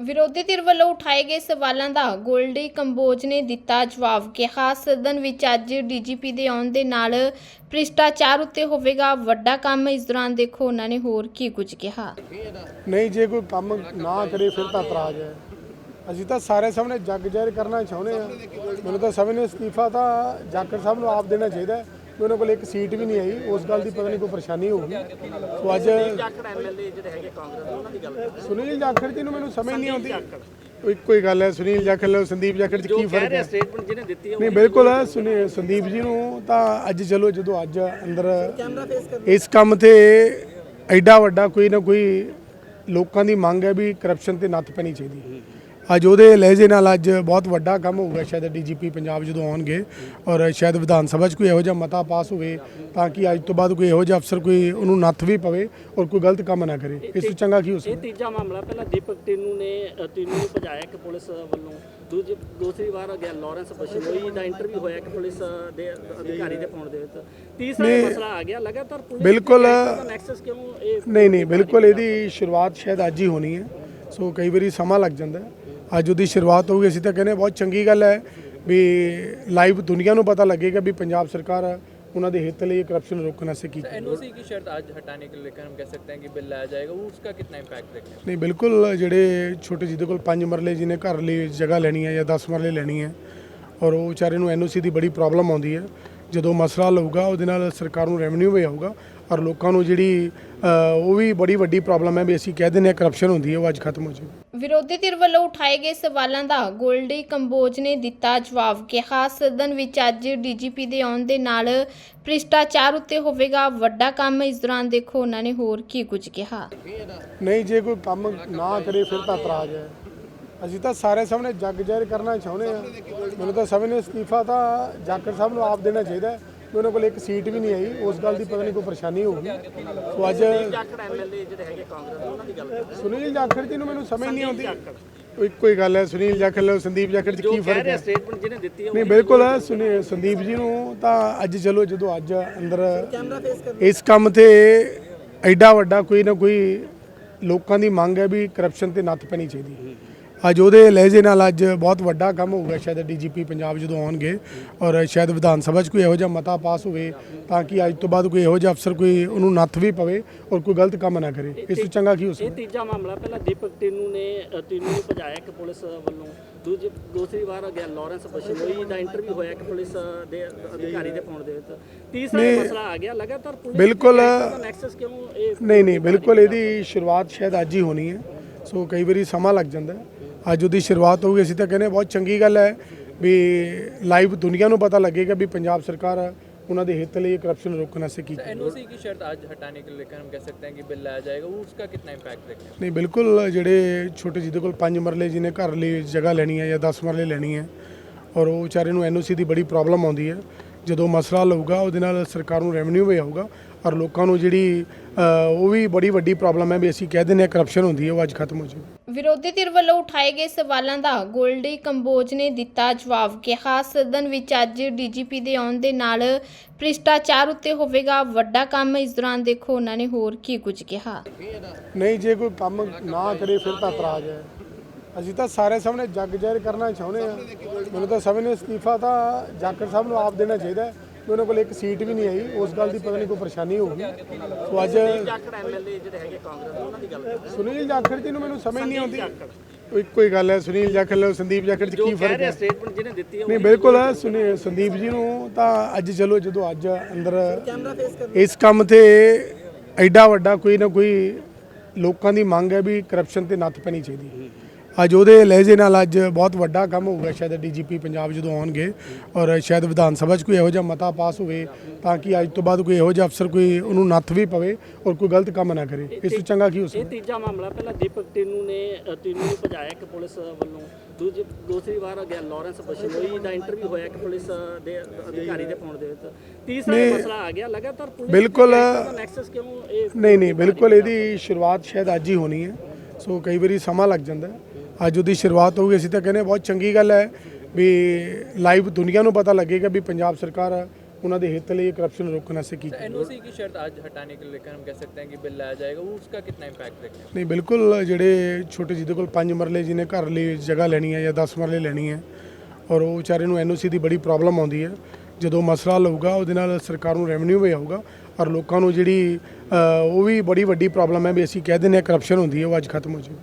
ਵਿਰੋਧੀ ਧਿਰ ਵੱਲੋਂ ਉਠਾਏ ਗਏ ਸਵਾਲਾਂ ਦਾ ਗੋਲਡੀ ਕੰਬੋਜ ਨੇ ਦਿੱਤਾ ਜਵਾਬ ਕਿਹਾ ਸਦਨ ਵਿੱਚ ਅੱਜ ਡੀਜੀਪੀ ਦੇ ਆਉਣ ਦੇ ਨਾਲ ਭ੍ਰਿਸ਼ਟਾਚਾਰ ਉੱਤੇ ਹੋਵੇਗਾ ਵੱਡਾ ਕੰਮ। ਇਸ ਦੌਰਾਨ ਦੇਖੋ ਉਹਨਾਂ ਨੇ ਹੋਰ ਕੀ ਕੁਝ ਕਿਹਾ। ਨਹੀਂ, ਜੇ ਕੋਈ ਕੰਮ ਨਾ ਕਰੇ ਫਿਰ ਤਾਂ ਇਤਰਾਜ਼ ਹੈ। ਅਸੀਂ ਤਾਂ ਸਾਰੇ ਸਾਹਮਣੇ ਜੱਗ ਜ਼ਾਹਿਰ ਕਰਨਾ ਚਾਹੁੰਦੇ ਆ ਮੈਨੂੰ ਤਾਂ ਸਮਝ ਨਹੀਂ ਅਸਤੀਫਾ ਤਾਂ ਜਾਖੜ ਸਾਹਿਬ ਨੂੰ ਆਪ ਦੇਣਾ ਚਾਹੀਦਾ ਹੈ ਉਹਨਾਂ ਕੋਲ ਇੱਕ ਸੀਟ ਵੀ ਨਹੀਂ ਆਈ ਉਸ ਗੱਲ ਦੀ ਪਤਾ ਨਹੀਂ ਕੋਈ ਪਰੇਸ਼ਾਨੀ ਹੋਊਗੀ। ਸੋ ਅੱਜ ਜਾਖੜ ਐਮਐਲਏ ਜਿਹੜੇ ਹੈਗੇ ਕਾਂਗਰਸ ਦੇ ਉਹਨਾਂ ਦੀ ਗੱਲ ਸੁਨੀਲ ਜਾਖੜ ਜੀ ਨੂੰ ਮੈਨੂੰ ਸਮਝ ਨਹੀਂ ਆਉਂਦੀ। ਇੱਕੋ ਹੀ ਗੱਲ ਹੈ ਸੁਨੀਲ ਜਾਖੜ ਲਓ ਸੰਦੀਪ ਜਾਖੜ ਚ ਜੋ ਕੀ ਫ਼ਰਕ ਹੈ? ਸਟੇਟਮੈਂਟ ਜਿਹਨੇ ਦਿੱਤੀ ਹੈ ਨਹੀਂ ਬਿਲਕੁਲ ਹੈ ਸੁਨੀ ਸੰਦੀਪ ਜੀ ਨੂੰ ਤਾਂ ਅੱਜ ਚਲੋ ਜਦੋਂ ਅੱਜ ਅੰਦਰ ਇਸ ਕੰਮ ਤੇ ਐਡਾ ਵੱਡਾ ਕੋਈ ਨਾ ਕੋਈ ਲੋਕਾਂ ਦੀ ਮੰਗ ਹੈ ਵੀ ਕਰਪਸ਼ਨ ਤੇ ਨੱਥ ਪੈਣੀ ਚਾਹੀਦੀ ਅੱਜ ਉਹਦੇ ਲਹਿਜੇ ਨਾਲ ਅੱਜ ਬਹੁਤ ਵੱਡਾ ਕੰਮ ਹੋਊਗਾ ਸ਼ਾਇਦ ਡੀਜੀਪੀ ਪੰਜਾਬ ਜਦੋਂ ਆਉਣਗੇ ਔਰ ਸ਼ਾਇਦ ਵਿਧਾਨ ਸਭਾ 'ਚ ਕੋਈ ਇਹੋ ਜਿਹਾ ਮਤਾ ਪਾਸ ਹੋਵੇ ਤਾਂ ਕਿ ਅੱਜ ਤੋਂ ਬਾਅਦ ਕੋਈ ਇਹੋ ਜਿਹਾ ਅਫਸਰ ਕੋਈ ਉਹਨੂੰ ਨੱਥ ਵੀ ਪਵੇ ਔਰ ਕੋਈ ਗਲਤ ਕੰਮ ਨਾ ਕਰੇ। ਇਸ ਤੋਂ ਚੰਗਾ ਕੀ ਹੋ ਇਹ ਸਕਦਾ ਤੀਜਾ ਮਾਮਲਾ ਪਹਿਲਾਂ ਦੀਪਕ ਟਿੰਨੂ ਨੇ ਟਿੰਨੂ ਨੂੰ ਭਜਾਇਆ ਕਿ ਪੁਲਿਸ ਵੱਲੋਂ। ਦੂਜੀ ਦੂਸਰੀ ਵਾਰ ਗਿਆ ਲਾਰੈਂਸ ਬਸ਼ਨੋਈ ਦਾ ਇੰਟਰਵਿਊ ਹੋਇਆ ਕਿ ਪੁਲਿਸ ਦੇ ਅਧਿਕਾਰੀ ਦੇ ਫੋਨ ਦੇ ਵਿੱਚ। ਤੀਸਰਾ ਇਹ ਮਸਲਾ ਆ ਗਿਆ ਲਗਾਤਾਰ ਪੁਲਿਸ ਬਿਲਕੁਲ। ਨੈਕਸਸ ਕਿਉਂ ਇਹ ਨਹੀਂ ਨਹੀਂ ਬਿਲਕੁਲ ਇਹਦੀ ਸ਼ੁਰੂਆਤ ਸ਼ਾਇਦ ਅੱਜ ਹੀ ਹੋਣੀ ਹੈ। ਸੋ ਕਈ ਵਾਰੀ ਸਮਾਂ ਲੱਗ ਜਾਂਦਾ ਹੈ। ਅੱਜ ਉਹਦੀ ਸ਼ੁਰੂਆਤ ਹੋ ਗਈ ਅਸੀਂ ਤਾਂ ਕਹਿੰਦੇ ਬਹੁਤ ਚੰਗੀ ਗੱਲ ਹੈ ਵੀ ਲਾਈਵ ਦੁਨੀਆ ਨੂੰ ਪਤਾ ਲੱਗੇਗਾ ਵੀ ਪੰਜਾਬ ਸਰਕਾਰ ਉਹਨਾਂ ਦੇ ਹਿੱਤ ਲਈ ਕਰਪਸ਼ਨ ਰੋਕਣ ਵਾਸਤੇ ਕੀ ਐਨਓਸੀ ਕੀ ਸ਼ਰਤ ਅੱਜ ਹਟਾਣੇ ਕੇ ਲਈ ਹਮ ਕਹਿ ਸਕਤੇ ਹੈ ਕਿ ਬਿੱਲ ਆ ਜਾਏਗਾ ਉਹ ਉਸਕਾ ਕਿੰਨਾ ਇੰਪੈਕਟ ਦੇਖਣਾ ਨਹੀਂ ਬਿਲਕੁਲ ਜਿਹੜੇ ਛੋਟੇ ਜਿਹਦੇ ਕੋਲ ਪੰਜ ਮਰਲੇ ਜਿਹਨੇ ਘਰ ਲਈ ਜਗ੍ਹਾ ਲੈਣੀ ਹੈ ਜਾਂ 10 ਮਰਲੇ ਲੈਣੀ ਹੈ ਔਰ ਉਹ ਵਿਚਾਰੇ ਨੂੰ ਐਨਓਸੀ ਦੀ ਬੜੀ ਪ੍ਰੋਬਲਮ ਆਉਂਦੀ ਹੈ ਜਦੋਂ ਮਸਲਾ ਲਊਗਾ ਉਹਦੇ ਨਾਲ ਸਰਕਾਰ ਨੂੰ ਰੈਵਨਿਊ ਵੀ ਆਊਗਾ ਔਰ ਲੋਕਾਂ ਨੂੰ ਜਿਹੜੀ ਉਹ ਵੀ ਬੜੀ ਵੱਡੀ ਪ੍ਰੋਬਲਮ ਹੈ ਵੀ ਅਸੀਂ ਕਹਿ ਦਿੰਦੇ ਹਾਂ ਕਰਪਸ਼ਨ ਹੁੰਦੀ ਹੈ ਉਹ ਅੱਜ ਖਤਮ ਹੋ ਜਾਊਗੀ ਵਿਰੋਧੀ ਧਿਰ ਵੱਲੋਂ ਉਠਾਏ ਗਏ ਸਵਾਲਾਂ ਦਾ ਗੋਲਡੀ ਕੰਬੋਜ ਨੇ ਦਿੱਤਾ ਜਵਾਬ ਕਿਹਾ ਸਦਨ ਵਿੱਚ ਅੱਜ ਡੀਜੀਪੀ ਦੇ ਆਉਣ ਦੇ ਨਾਲ ਭ੍ਰਿਸ਼ਟਾਚਾਰ ਉੱਤੇ ਹੋਵੇਗਾ ਵੱਡਾ ਕੰਮ ਇਸ ਦੌਰਾਨ ਦੇਖੋ ਉਹਨਾਂ ਨੇ ਹੋਰ ਕੀ ਕੁਝ ਕਿਹਾ। ਨਹੀਂ ਜੇ ਕੋਈ ਕੰਮ ਨਾ ਕਰੇ ਫਿਰ ਤਾਂ ਇਤਰਾਜ਼ ਹੈ। ਅਸੀਂ ਤਾਂ ਸਾਰੇ ਸਾਹਮਣੇ ਜੱਗ ਜ਼ਾਹਿਰ ਕਰਨਾ ਚਾਹੁੰਦੇ ਆ ਮੈਨੂੰ ਤਾਂ ਸਮਝ ਨਹੀਂ ਅਸਤੀਫਾ ਤਾਂ ਜਾਖੜ ਸਾਹਿਬ ਨੂੰ ਆਪ ਦੇਣਾ ਚਾਹੀਦਾ ਹੈ। ਵੀ ਉਹਨਾਂ ਕੋਲ ਇੱਕ ਸੀਟ ਵੀ ਨਹੀਂ ਆਈ। ਉਸ ਗੱਲ ਦੀ ਪਤਾ ਨਹੀਂ ਕੋਈ ਪਰੇਸ਼ਾਨੀ ਹੋਊਗੀ ਸੋ ਅੱਜ ਜਾਖੜ ਐਮਐਲਏ ਜਿਹੜੇ ਹੈਗੇ ਕਾਂਗਰਸ ਦੇ ਉਹਨਾਂ ਦੀ ਗੱਲ ਕਰ ਸੁਨੀਲ ਜਾਖੜ ਜੀ ਨੂੰ ਮੈਨੂੰ ਸਮਝ ਨਹੀਂ ਆਉਂਦੀ। ਇੱਕੋ ਹੀ ਗੱਲ ਹੈ ਸੁਨੀਲ ਜਾਖੜ ਲਓ ਸੰਦੀਪ ਜਾਖੜ ਚ ਜੋ ਕੀ ਫ਼ਰਕ ਹੈ? ਸਟੇਟਮੈਂਟ ਜਿਹਨੇ ਦਿੱਤੀ ਹੈ ਨਹੀਂ ਬਿਲਕੁਲ ਹੈ ਸੰਦੀਪ ਜੀ ਨੂੰ ਤਾਂ ਅੱਜ ਚਲੋ ਜਦੋਂ ਅੱਜ ਅੰਦਰ ਇਸ ਕੰਮ ਤੇ ਐਡਾ ਵੱਡਾ ਕੋਈ ਨਾ ਕੋਈ ਲੋਕਾਂ ਦੀ ਮੰਗ ਹੈ ਵੀ ਕਰਪਸ਼ਨ ਤੇ ਨੱਥ ਪੈਣੀ ਚਾਹੀਦੀ। ਅੱਜ ਉਹਦੇ ਲਹਿਜੇ ਨਾਲ ਅੱਜ ਬਹੁਤ ਵੱਡਾ ਕੰਮ ਹੋਊਗਾ ਸ਼ਾਇਦ ਡੀਜੀਪੀ ਪੰਜਾਬ ਜਦੋਂ ਆਉਣਗੇ ਔਰ ਸ਼ਾਇਦ ਵਿਧਾਨ ਸਭਾ 'ਚ ਕੋਈ ਇਹੋ ਜਿਹਾ ਮਤਾ ਪਾਸ ਹੋਵੇ ਤਾਂ ਕਿ ਅੱਜ ਤੋਂ ਬਾਅਦ ਕੋਈ ਇਹੋ ਜਿਹਾ ਅਫਸਰ ਕੋਈ ਉਹਨੂੰ ਨੱਥ ਵੀ ਪਵੇ ਔਰ ਕੋਈ ਗਲਤ ਕੰਮ ਨਾ ਕਰੇ। ਇਸ ਤੋਂ ਚੰਗਾ ਕੀ ਹੋ ਇਹ ਸਕਦਾ ਤੀਜਾ ਮਾਮਲਾ ਪਹਿਲਾਂ ਦੀਪਕ ਟਿੰਨੂ ਨੇ ਟਿੰਨੂ ਨੂੰ ਭਜਾਇਆ ਕਿ ਪੁਲਿਸ ਵੱਲੋਂ। ਦੂਜੀ ਦੂਸਰੀ ਵਾਰ ਗਿਆ ਲਾਰੈਂਸ ਬਸ਼ਨੋਈ ਦਾ ਇੰਟਰਵਿਊ ਹੋਇਆ ਕਿ ਪੁਲਿਸ ਦੇ ਅਧਿਕਾਰੀ ਦੇ ਫੋਨ ਦੇ ਵਿੱਚ। ਤੀਸਰਾ ਇਹ ਮਸਲਾ ਆ ਗਿਆ ਲਗਾਤਾਰ ਪੁਲਿਸ ਬਿਲਕੁਲ। ਨੈਕਸਸ ਕਿਉਂ ਇਹ ਨਹੀਂ ਨਹੀਂ ਬਿਲਕੁਲ ਇਹਦੀ ਸ਼ੁਰੂਆਤ ਸ਼ਾਇਦ ਅੱਜ ਹੀ ਹੋਣੀ ਹੈ। ਸੋ ਕਈ ਵਾਰੀ ਸਮਾਂ ਲੱਗ ਜਾਂਦਾ ਹੈ। ਅੱਜ ਉਹਦੀ ਸ਼ੁਰੂਆਤ ਹੋਊਗੀ ਅਸੀਂ ਤਾਂ ਕਹਿੰਦੇ ਹਾਂ ਬਹੁਤ ਚੰਗੀ ਗੱਲ ਹੈ ਵੀ ਲਾਈਵ ਦੁਨੀਆ ਨੂੰ ਪਤਾ ਲੱਗੇਗਾ ਵੀ ਪੰਜਾਬ ਸਰਕਾਰ ਉਹਨਾਂ ਦੇ ਹਿੱਤ ਲਈ ਕਰਪਸ਼ਨ रोकने से की एनओसी की शर्त आज हटाने के लेकर हम कह सकते हैं कि बिल लाया जाएगा वो उसका कितना इम्पैक्ट देखते हैं ਨਹੀਂ ਬਿਲਕੁਲ ਜਿਹੜੇ ਛੋਟੇ ਜਿਹਦੇ ਕੋਲ 5 ਮਰਲੇ ਜਿਹਨੇ ਘਰ ਲਈ ਜਗ੍ਹਾ ਲੈਣੀ ਹੈ ਜਾਂ 10 ਮਰਲੇ ਲੈਣੀ ਹੈ ਔਰ ਉਹ ਵਿਚਾਰੇ ਨੂੰ ਐਨਓਸੀ ਦੀ ਬੜੀ ਪ੍ਰੋਬਲਮ ਆਉਂਦੀ ਹੈ ਜਦੋਂ ਮਸਲਾ ਲਊਗਾ ਉਹਦੇ ਨਾਲ ਸਰਕਾਰ ਨੂੰ ਰੈਵਨਿਊ ਵੀ ਆਊਗਾ ਔਰ ਲੋਕਾਂ ਨੂੰ ਜਿਹੜੀ ਅ, ਉਹ ਵੀ ਬੜੀ ਵੱਡੀ ਪ੍ਰੋਬਲਮ ਹੈ ਵੀ ਅਸੀਂ ਕਹਿ ਦਿੰਦੇ ਹਾਂ ਕਰਪਸ਼ਨ ਹੁੰਦੀ ਹੈ ਉਹ ਅੱਜ ਖਤਮ ਹੋ ਜਾਊਗੀ। ਵਿਰੋਧੀ ਧਿਰ ਵੱਲੋਂ ਉਠਾਏ ਗਏ ਸਵਾਲਾਂ ਦਾ ਗੋਲਡੀ ਕੰਬੋਜ ਨੇ ਦਿੱਤਾ ਜਵਾਬ। ਕਿਹਾ ਸਦਨ ਵਿੱਚ ਅੱਜ ਡੀਜੀਪੀ ਦੇ ਆਉਣ ਦੇ ਨਾਲ ਭ੍ਰਿਸ਼ਟਾਚਾਰ ਉੱਤੇ ਹੋਵੇਗਾ ਵੱਡਾ ਕੰਮ। ਇਸ ਦੌਰਾਨ ਦੇਖੋ ਉਹਨਾਂ ਨੇ ਹੋਰ ਕੀ ਕੁਝ ਕਿਹਾ। ਨਹੀਂ ਜੇ ਕੋਈ ਕੰਮ ਨਾ ਕਰੇ ਫਿਰ ਤਾਂ ਇਤਰਾਜ਼ ਹੈ। ਅਸੀਂ ਤਾਂ ਸਾਰੇ ਸਾਹਮਣੇ ਜੱਗ ਜ਼ਾਹਿਰ ਕਰਨਾ ਚਾਹੁੰਦੇ ਆ ਮੈਨੂੰ ਤਾਂ ਸਮਝ ਨਹੀਂ ਅਸਤੀਫਾ ਤਾਂ ਜਾਖੜ ਸਾਹਿਬ ਨੂੰ ਆਪ ਦੇਣਾ ਚਾਹੀਦਾ ਹੈ ਉਹਨਾਂ ਕੋਲ ਇੱਕ ਸੀਟ ਵੀ ਨਹੀਂ ਆਈ। ਉਸ ਗੱਲ ਦੀ ਪਤਾ ਨਹੀਂ ਕੋਈ ਪਰੇਸ਼ਾਨੀ ਹੋਊਗੀ ਸੋ ਅੱਜ ਜਾਖੜ ਐਮਐਲਏ ਜਿਹੜੇ ਹੈਗੇ ਕਾਂਗਰਸ ਦੇ ਉਹਨਾਂ ਦੀ ਗੱਲ ਕਰ ਸੁਨੀਲ ਜਾਖੜ ਜੀ ਨੂੰ ਮੈਨੂੰ ਸਮਝ ਨਹੀਂ ਆਉਂਦੀ। ਉਹ ਇੱਕੋ ਹੀ ਗੱਲ ਹੈ ਸੁਨੀਲ ਜਾਖੜ ਲਓ ਸੰਦੀਪ ਜਾਖੜ ਚ ਕੀ ਫ਼ਰਕ ਰਿਹਾ ਹੈ? ਸਟੇਟਮੈਂਟ ਜਿਹਨੇ ਦਿੱਤੀ ਹੈ ਨਹੀਂ ਬਿਲਕੁਲ ਹੈ ਸੁਨੀ ਸੰਦੀਪ ਜੀ ਨੂੰ ਤਾਂ ਅੱਜ ਚਲੋ ਜਦੋਂ ਅੱਜ ਅੰਦਰ ਇਸ ਕੰਮ ਤੇ ਐਡਾ ਵੱਡਾ ਕੋਈ ਨਾ ਕੋਈ ਲੋਕਾਂ ਦੀ ਮੰਗ ਹੈ ਵੀ ਕਰਪਸ਼ਨ ਤੇ ਨੱਥ ਪੈਣੀ ਚਾਹੀਦੀ ਅੱਜ ਉਹਦੇ ਲਹਿਜੇ ਨਾਲ ਅੱਜ ਬਹੁਤ ਵੱਡਾ ਕੰਮ ਹੋਊਗਾ ਸ਼ਾਇਦ ਡੀਜੀਪੀ ਪੰਜਾਬ ਜਦੋਂ ਆਉਣਗੇ ਔਰ ਸ਼ਾਇਦ ਵਿਧਾਨ ਸਭਾ 'ਚ ਕੋਈ ਇਹੋ ਜਿਹਾ ਮਤਾ ਪਾਸ ਹੋਵੇ ਤਾਂ ਕਿ ਅੱਜ ਤੋਂ ਬਾਅਦ ਕੋਈ ਇਹੋ ਜਿਹਾ ਅਫਸਰ ਕੋਈ ਉਹਨੂੰ ਨੱਥ ਵੀ ਪਵੇ ਔਰ ਕੋਈ ਗਲਤ ਕੰਮ ਨਾ ਕਰੇ। ਇਸ ਤੋਂ ਚੰਗਾ ਕੀ ਹੋ ਇਹ ਸਕਦਾ ਤੀਜਾ ਮਾਮਲਾ ਪਹਿਲਾਂ ਦੀਪਕ ਟਿੰਨੂ ਨੇ ਟਿੰਨੂ ਨੂੰ ਭਜਾਇਆ ਕਿ ਪੁਲਿਸ ਵੱਲੋਂ। ਦੂਜੀ ਦੂਸਰੀ ਵਾਰ ਗਿਆ ਲਾਰੈਂਸ ਬਸ਼ਨੋਈ ਦਾ ਇੰਟਰਵਿਊ ਹੋਇਆ ਕਿ ਪੁਲਿਸ ਦੇ ਅਧਿਕਾਰੀ ਦੇ ਫੋਨ ਦੇ ਵਿੱਚ। ਤੀਸਰਾ ਇਹ ਮਸਲਾ ਆ ਗਿਆ ਲਗਾਤਾਰ ਪੁਲਿਸ ਬਿਲਕੁਲ। ਨੈਕਸਸ ਕਿਉਂ ਇਹ ਨਹੀਂ ਨਹੀਂ ਬਿਲਕੁਲ ਇਹਦੀ ਸ਼ੁਰੂਆਤ ਸ਼ਾਇਦ ਅੱਜ ਹੀ ਹੋਣੀ ਹੈ। ਸੋ ਕਈ ਵਾਰੀ ਸਮਾਂ ਲੱਗ ਜਾਂਦਾ ਹੈ। ਅੱਜ ਉਹਦੀ ਸ਼ੁਰੂਆਤ ਹੋ ਗਈ। ਅਸੀਂ ਤਾਂ ਕਹਿੰਦੇ ਬਹੁਤ ਚੰਗੀ ਗੱਲ ਹੈ ਵੀ ਲਾਈਵ ਦੁਨੀਆ ਨੂੰ ਪਤਾ ਲੱਗੇਗਾ ਵੀ ਪੰਜਾਬ ਸਰਕਾਰ ਉਹਨਾਂ ਦੇ ਹਿੱਤ ਲਈ ਕਰਪਸ਼ਨ ਰੋਕਣ ਵਾਸਤੇ ਕੀ ਐਨਓਸੀ ਕੀ ਸ਼ਰਤ ਅੱਜ ਹਟਾਣੇ ਕੇ ਲਈ ਹਮ ਕਹਿ ਸਕਤੇ ਹੈ ਕਿ ਬਿੱਲ ਆ ਜਾਏਗਾ ਉਹ ਉਸਕਾ ਕਿੰਨਾ ਇੰਪੈਕਟ ਦੇਖਦੇ ਨਹੀਂ ਬਿਲਕੁਲ ਜਿਹੜੇ ਛੋਟੇ ਜਿਹਦੇ ਕੋਲ ਪੰਜ ਮਰਲੇ ਜਿਹਨੇ ਘਰ ਲਈ ਜਗ੍ਹਾ ਲੈਣੀ ਹੈ ਜਾਂ 10 ਮਰਲੇ ਲੈਣੀ ਹੈ ਔਰ ਉਹ ਵਿਚਾਰੇ ਨੂੰ ਐਨਓਸੀ ਦੀ ਬੜੀ ਪ੍ਰੋਬਲਮ ਆਉਂਦੀ ਹੈ। ਜਦੋਂ ਮਸਲਾ ਲਊਗਾ ਉਹਦੇ ਨਾਲ ਸਰਕਾਰ ਨੂੰ ਰੈਵਨਿਊ ਵੀ ਆਊਗਾ ਔਰ ਲੋਕਾਂ ਨੂੰ ਜਿਹੜੀ ਉਹ ਵੀ ਬੜੀ ਵੱਡੀ ਪ੍ਰੋਬਲਮ ਹੈ ਵੀ ਅਸੀਂ ਕਹਿ ਦਿੰਦੇ ਹਾਂ ਕਰਪਸ਼ਨ ਹੁੰਦੀ ਹੈ ਉਹ ਅੱਜ ਖਤਮ ਹੋ ਜਾਊਗੀ